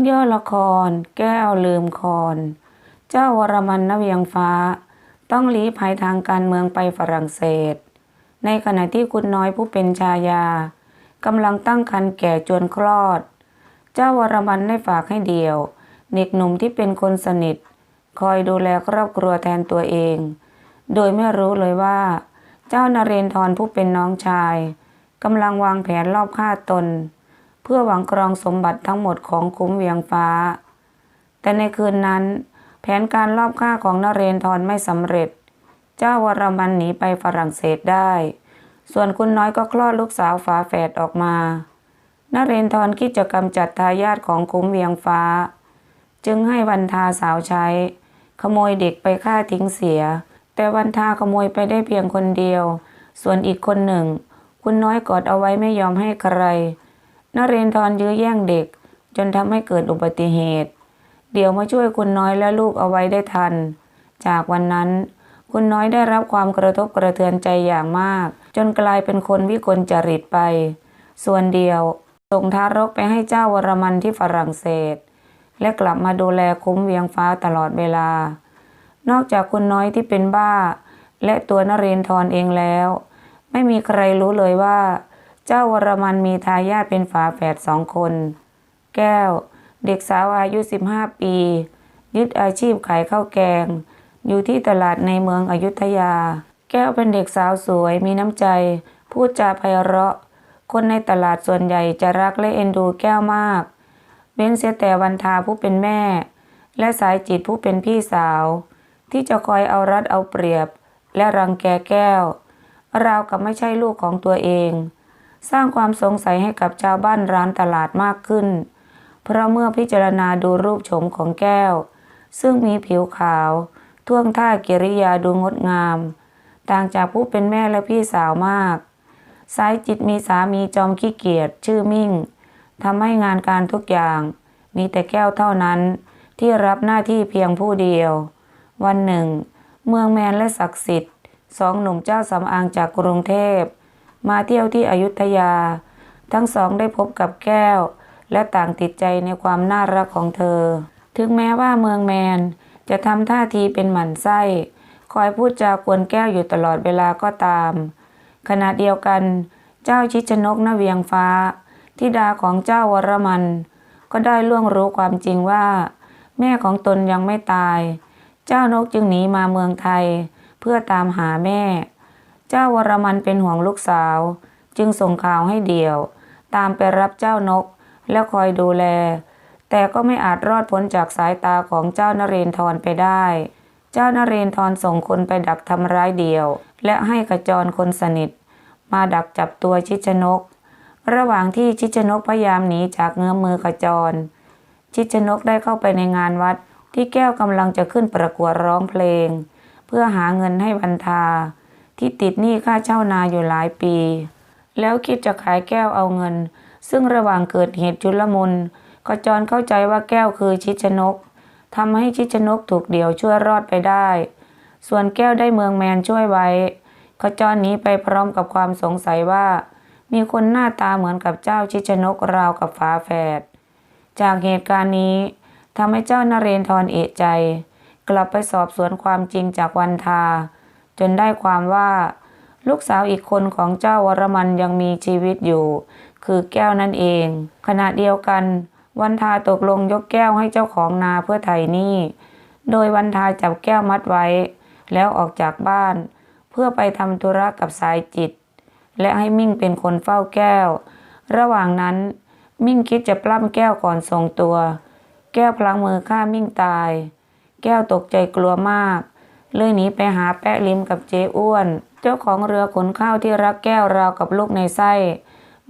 รื่องย่อละคร แก้วลืมคอน เจ้าวรมันนเวียงฟ้า ต้องลี้ภัยทางการเมืองไปฝรั่งเศส ในขณะที่คุณน้อยผู้เป็นชายากำลังตั้งครรภ์แก่จวนคลอด เจ้าวรมันได้ฝากให้เดียว เด็กหนุ่มที่เป็นคนสนิท คอยดูแลครอบครัวแทนตัวเอง โดยไม่รู้เลยว่า เจ้านเรนทรผู้เป็นน้องชายกำลังวางแผนรอบฆ่าตน เพื่อหวังครองสมบัติทั้งหมดของคุ้มเวียงฟ้า แต่ในคืนนั้น แผนการลอบฆ่าของนเรนทรไม่สำเร็จ เจ้าวรมันหนีไปฝรั่งเศสได้ ส่วนคุณน้อยก็คลอดลูกสาวฝาแฝดออกมานเรนทรคิดจะกำจัดทายาทของคุ้มเวียงฟ้า จึงให้วันทาสาวใช้ ขโมยเด็กไปฆ่าทิ้งเสีย แต่วันทาขโมยไปได้เพียงคนเดียว ส่วนอีกคนหนึ่ง คุณน้อยกอดเอาไว้ไม่ยอมให้ใคร นเรนทรยื้อแย่งเด็ก จนทำให้เกิดอุบัติเหตุ เดี๋ยวมาช่วยคุณน้อยและลูกเอาไว้ได้ทัน จากวันนั้น คุณน้อยได้รับความกระทบกระเทือนใจอย่างมาก จนกลายเป็นคนวิกลจริตไป ส่วนเดียวส่งทารกไปให้เจ้าวรมันที่ฝรั่งเศส และกลับมาดูแลคุ้มเวียงฟ้าตลอดเวลา นอกจากคุณน้อยที่เป็นบ้า และตัวนเรนทรเองแล้ว ไม่มีใครรู้เลยว่า เจ้าวรมันมีทายาทเป็นฝาแฝดสองคน แก้ว เด็กสาวอายุ 15 ปี ยึดอาชีพขายข้าวแกง อยู่ที่ตลาดในเมืองอยุธยา แก้วเป็นเด็กสาวสวยมีน้ำใจ พูดจาไพเราะ คนในตลาดส่วนใหญ่จะรักและเอ็นดูแก้วมาก เว้นเสียแต่วันทาผู้เป็นแม่ และสายจิตผู้เป็นพี่สาว ที่จะคอยเอารัดเอาเปรียบ และรังแกแก้วราวกับไม่ใช่ลูกของตัวเอง สร้างความสงสัยให้กับชาวบ้านร้านตลาดมากขึ้น เพราะเมื่อพิจารณาดูรูปโฉมของแก้ว ซึ่งมีผิวขาว ท่วงท่ากิริยาดูงดงาม ต่างจากผู้เป็นแม่และพี่สาวมาก สายจิตมีสามีจอมขี้เกียจชื่อมิ่งทำให้งานการทุกอย่าง มีแต่แก้วเท่านั้นที่รับหน้าที่เพียงผู้เดียว วันหนึ่ง เมืองแมนและศักดิ์สิทธิ์สองหนุ่มเจ้าสำอางจากกรุงเทพ มาเที่ยวที่อยุธยา ทั้งสองได้พบกับแก้ว และต่างติดใจในความน่ารักของเธอ ถึงแม้ว่าเมืองแมนจะทำท่าทีเป็นหมันไส้ คอยพูดจากวนแก้วอยู่ตลอดเวลาก็ตาม ขณะเดียวกัน เจ้าชิชนกนเวียงฟ้าธิดาของเจ้าวรมัน ก็ได้ล่วงรู้ความจริงว่า แม่ของตนยังไม่ตาย เจ้านกจึงหนีมาเมืองไทย เพื่อตามหาแม่ เจ้าวรมันเป็นห่วงลูกสาว จึงส่งข่าวให้เดี่ยว ตามไปรับเจ้านกแล้วคอยดูแล แต่ก็ไม่อาจรอดพ้นจากสายตาของเจ้านเรนทรไปได้ เจ้านเรนทรส่งคนไปดักทำร้ายเดี่ยว และให้กระจรคนสนิท มาดักจับตัวชิชนก ระหว่างที่ชิชนกพยายามหนีจากเงื้อมมือกระจร ชิชนกได้เข้าไปในงานวัดที่แก้วกำลังจะขึ้นประกวดร้องเพลง เพื่อหาเงินให้บรรทา ที่ติดหนี้ค่าเช่านาอยู่หลายปี แล้วคิดจะขายแก้วเอาเงิน ซึ่งระหว่างเกิดเหตุจุลมุนกระจรเข้าใจว่าแก้วคือชิชนกทำให้ชิชนกถูกเดี่ยวช่วยรอดไปได้ ส่วนแก้วได้เมืองแมนช่วยไว้ขจรหนีไปพร้อมกับความสงสัยว่า มีคนหน้าตาเหมือนกับเจ้าชิชนกราวกับฝาแฝดจากเหตุการณ์นี้ทำให้เจ้านเรนทรเอะใจ กลับไปสอบสวนความจริงจากวันทา จนได้ความว่า ลูกสาวอีกคนของเจ้าวรมันยังมีชีวิตอยู่ คือแก้วนั่นเอง ขณะเดียวกัน วันทาตกลงยกแก้วให้เจ้าของนาเพื่อไถ่หนี้โดยวันทาจับแก้วมัดไว้ แล้วออกจากบ้าน เพื่อไปทำธุระกับสายจิต และให้มิ่งเป็นคนเฝ้าแก้ว ระหว่างนั้น มิ่งคิดจะปล้ำแก้วก่อนส่งตัว แก้วพลังมือฆ่ามิ่งตาย แก้วตกใจกลัวมาก เลยหนีไปหาแปะลิมกับเจ๊อ้วน เจ้าของเรือขนข้าวที่รักแก้วราวกับลูกในไส้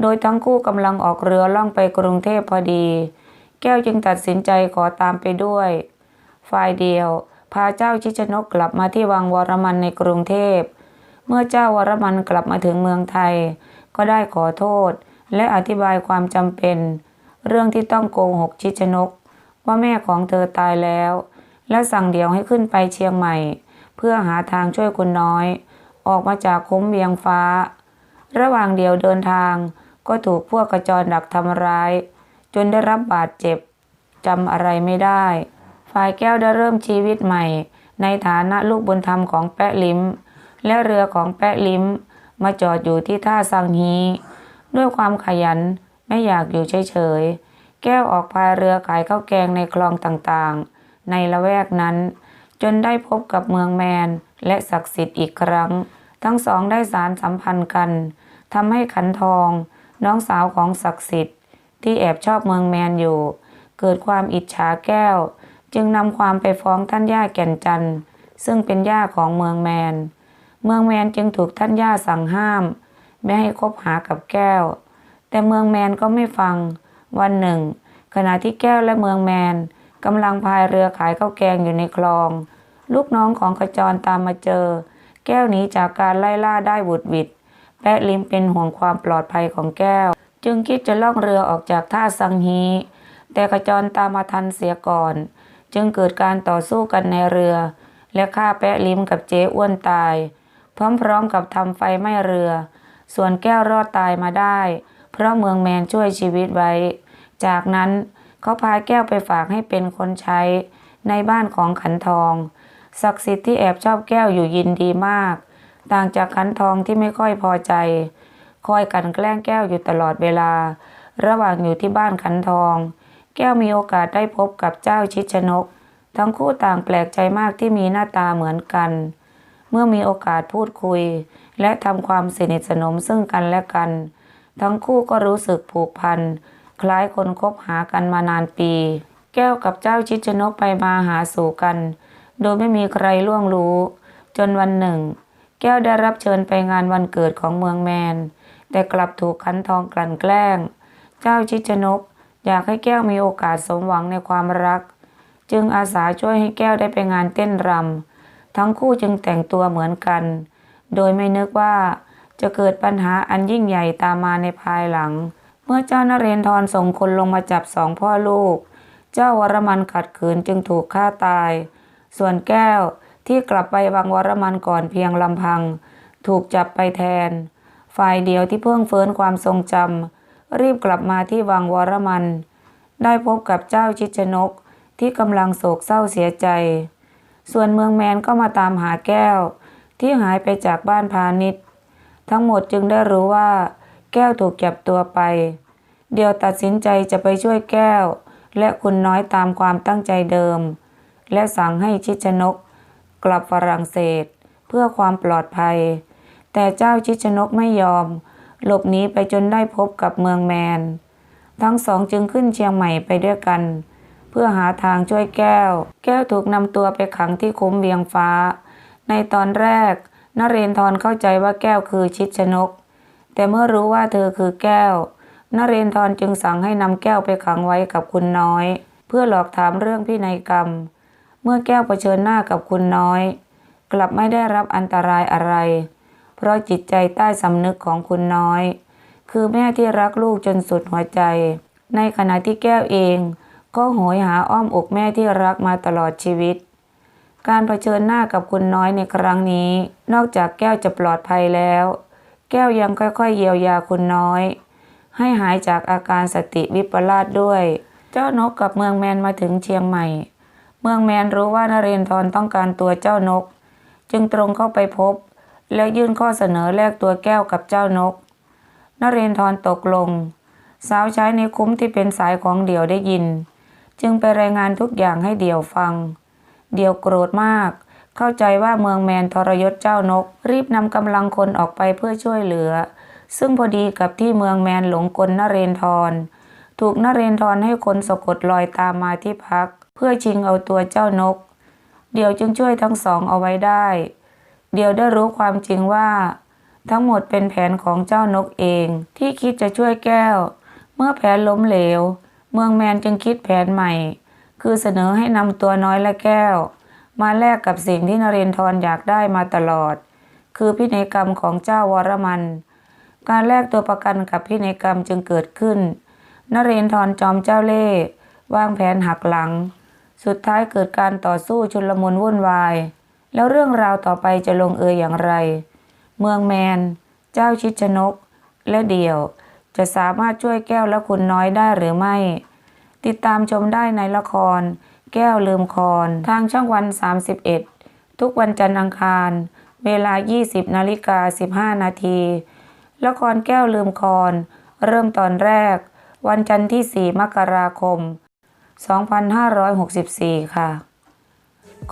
โดยทั้งคู่กำลังออกเรือล่องไปกรุงเทพพอดี แก้วจึงตัดสินใจขอตามไปด้วย ฝ่ายเดียว พาเจ้าชิชนกกลับมาที่วังวรมันในกรุงเทพ เมื่อเจ้าวรมันกลับมาถึงเมืองไทย ก็ได้ขอโทษ และอธิบายความจำเป็น เรื่องที่ต้องโกหกชิชนก ว่าแม่ของเธอตายแล้ว และสั่งเดียวให้ขึ้นไปเชียงใหม่ เพื่อหาทางช่วยคุณน้อย ออกมาจากคุ้มเวียงฟ้า ระหว่างเดียวเดินทางก็ถูกพวกกระจรดักทำร้าย จนได้รับบาดเจ็บจำอะไรไม่ได้ ฝ่ายแก้วได้เริ่มชีวิตใหม่ ในฐานะลูกบุญธรรมของแปะลิมและเรือของแปะลิมมาจอดอยู่ที่ท่าสังฮีด้วยความขยันไม่อยากอยู่เฉยๆแก้วออกพายเรือขายข้าวแกงในคลองต่างๆ ในละแวกนั้น จนได้พบกับเมืองแมน และศักดิ์สิทธิ์อีกครั้ง ทั้งสองได้สารสัมพันธ์กันทำให้ขันทอง น้องสาวของศักดิ์สิทธิ์ ที่แอบชอบเมืองแมนอยู่ เกิดความอิจฉาแก้ว จึงนำความไปฟ้องท่านย่าแก่นจันทร์ซึ่งเป็นย่าของเมืองแมน เมืองแมนจึงถูกท่านย่าสั่งห้าม ไม่ให้คบหากับแก้ว แต่เมืองแมนก็ไม่ฟัง วันหนึ่ง ขณะที่แก้วและเมืองแมน กำลังพายเรือขายข้าวแกงอยู่ในคลอง ลูกน้องของขจรตามมาเจอ แก้วหนีจากการไล่ล่าได้บุดหวิดแปะลิมเป็นห่วงความปลอดภัยของแก้ว จึงคิดจะล่องเรือออกจากท่าสังฮี แต่ขจรตามมาทันเสียก่อน จึงเกิดการต่อสู้กันในเรือ และฆ่าแปะลิมกับเจ๊อ้วนตาย พร้อมๆกับทำไฟไหม้เรือ ส่วนแก้วรอดตายมาได้ เพราะเมืองแมนช่วยชีวิตไว้ จากนั้น เขาพาแก้วไปฝากให้เป็นคนใช้ในบ้านของขันทอง ศักดิ์สิทธิ์ที่แอบชอบแก้วอยู่ยินดีมาก ต่างจากขันทองที่ไม่ค่อยพอใจ คอยกันแกล้งแก้วอยู่ตลอดเวลา ระหว่างอยู่ที่บ้านขันทอง แก้วมีโอกาสได้พบกับเจ้าชิดชนก ทั้งคู่ต่างแปลกใจมากที่มีหน้าตาเหมือนกัน เมื่อมีโอกาสพูดคุย และทำความสนิทสนมซึ่งกันและกัน ทั้งคู่ก็รู้สึกผูกพัน คล้ายคนคบหากันมานานปี แก้วกับเจ้าชิดชนกไปมาหาสู่กัน โดยไม่มีใครล่วงรู้ จนวันหนึ่ง แก้วได้รับเชิญไปงานวันเกิดของเมืองแมน แต่กลับถูกขันทองกลั่นแกล้ง เจ้าชิดชนกอยากให้แก้วมีโอกาสสมหวังในความรัก จึงอาสาช่วยให้แก้วได้ไปงานเต้นรำทั้งคู่จึงแต่งตัวเหมือนกัน โดยไม่นึกว่าจะเกิดปัญหาอันยิ่งใหญ่ตามมาในภายหลัง มื่อเจ้านเรนทรส่งคนลงมาจับสองพ่อลูก เจ้าวรมันขัดขืนจึงถูกฆ่าตาย ส่วนแก้วที่กลับไปวังวรมันก่อนเพียงลำพัง ถูกจับไปแทน ฝ่ายเดียวที่เพิ่งเฟื้นความทรงจำรีบกลับมาที่วังวรมัน ได้พบกับเจ้าชิชนกที่กำลังโศกเศร้าเสียใจ ส่วนเมืองแมนก็มาตามหาแก้ว ที่หายไปจากบ้านพาณิชย์ ทั้งหมดจึงได้รู้ว่า แก้วถูกจับตัวไป เดียวตัดสินใจจะไปช่วยแก้ว และคุณน้อยตามความตั้งใจเดิม และสั่งให้ชิชนก กลับฝรั่งเศส เพื่อความปลอดภัย แต่เจ้าชิชนกไม่ยอม หลบหนีไปจนได้พบกับเมืองแมน ทั้งสองจึงขึ้นเชียงใหม่ไปด้วยกัน เพื่อหาทางช่วยแก้ว แก้วถูกนำตัวไปขังที่คุ้มเวียงฟ้า ในตอนแรกนเรนทรเข้าใจว่าแก้วคือชิดชนก แต่เมื่อรู้ว่าเธอคือแก้วนเรนทรจึงสั่งให้นำแก้วไปขังไว้กับคุณน้อย เพื่อหลอกถามเรื่องพินัยกรรม เมื่อแก้วเผชิญหน้ากับคุณน้อย กลับไม่ได้รับอันตรายอะไร เพราะจิตใจใต้สำนึกของคุณน้อย คือแม่ที่รักลูกจนสุดหัวใจ ในขณะที่แก้วเอง ก็โหยหาอ้อมอกแม่ที่รักมาตลอดชีวิต การเผชิญหน้ากับคุณน้อยในครั้งนี้ นอกจากแก้วจะปลอดภัยแล้ว แก้วยังค่อยๆเยียวยาคุณน้อย ให้หายจากอาการสติวิปลาสด้วย เจ้านกกับเมืองแมนมาถึงเชียงใหม่ เมืองแมนรู้ว่านเรนทรต้องการตัวเจ้านก จึงตรงเข้าไปพบ และยื่นข้อเสนอแลกตัวแก้วกับเจ้านกนเรนทรตกลง สาวใช้ในคุ้มที่เป็นสายของเดี่ยวได้ยิน จึงไปรายงานทุกอย่างให้เดี่ยวฟัง เดี่ยวโกรธมาก เข้าใจว่าเมืองแมนทรยศเจ้านก รีบนำกำลังคนออกไปเพื่อช่วยเหลือ ซึ่งพอดีกับที่เมืองแมนหลงกลนเรนทร ถูกนเรนทรให้คนสะกดรอยตามมาที่พัก เพื่อชิงเอาตัวเจ้านก เดี่ยวจึงช่วยทั้งสองเอาไว้ได้ เดี่ยวได้รู้ความจริงว่า ทั้งหมดเป็นแผนของเจ้านกเองที่คิดจะช่วยแก้ว เมื่อแผนล้มเหลว เมืองแมนจึงคิดแผนใหม่ คือเสนอให้นำตัวน้อยและแก้ว มาแลกกับสิ่งที่นเรนทรอยากได้มาตลอด คือพินัยกรรมของเจ้าวรมัน การแลกตัวประกันกับพินัยกรรมจึงเกิดขึ้น นเรนทรจอมเจ้าเล่ห์วางแผนหักหลัง สุดท้ายเกิดการต่อสู้ชุลมุนวุ่นวาย แล้วเรื่องราวต่อไปจะลงเอยอย่างไร เมืองแมน เจ้าชิดชนก และเดี่ยว จะสามารถช่วยแก้วและคุณน้อยได้หรือไม่ ติดตามชมได้ในละคร แก้วลืมคอนทางช่องวัน 31 ทุกวันจันทร์อังคาร เวลา 20นาฬิกา15 นาที ละครแก้วลืมคอน เริ่มตอนแรก วันจันทร์ที่ 4 มกราคม 2564 ค่ะ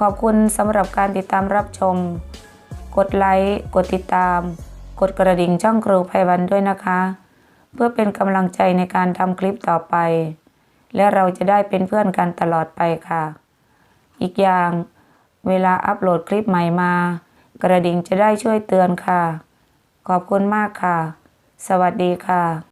ขอบคุณสำหรับการติดตามรับชม กดไลค์ กดติดตาม กดกระดิ่งช่องครูไพวันด้วยนะคะ เพื่อเป็นกำลังใจในการทำคลิปต่อไป และเราจะได้เป็นเพื่อนกันตลอดไปค่ะ อีกอย่างเวลาอัปโหลดคลิปใหม่มา กระดิ่งจะได้ช่วยเตือนค่ะ ขอบคุณมากค่ะ สวัสดีค่ะ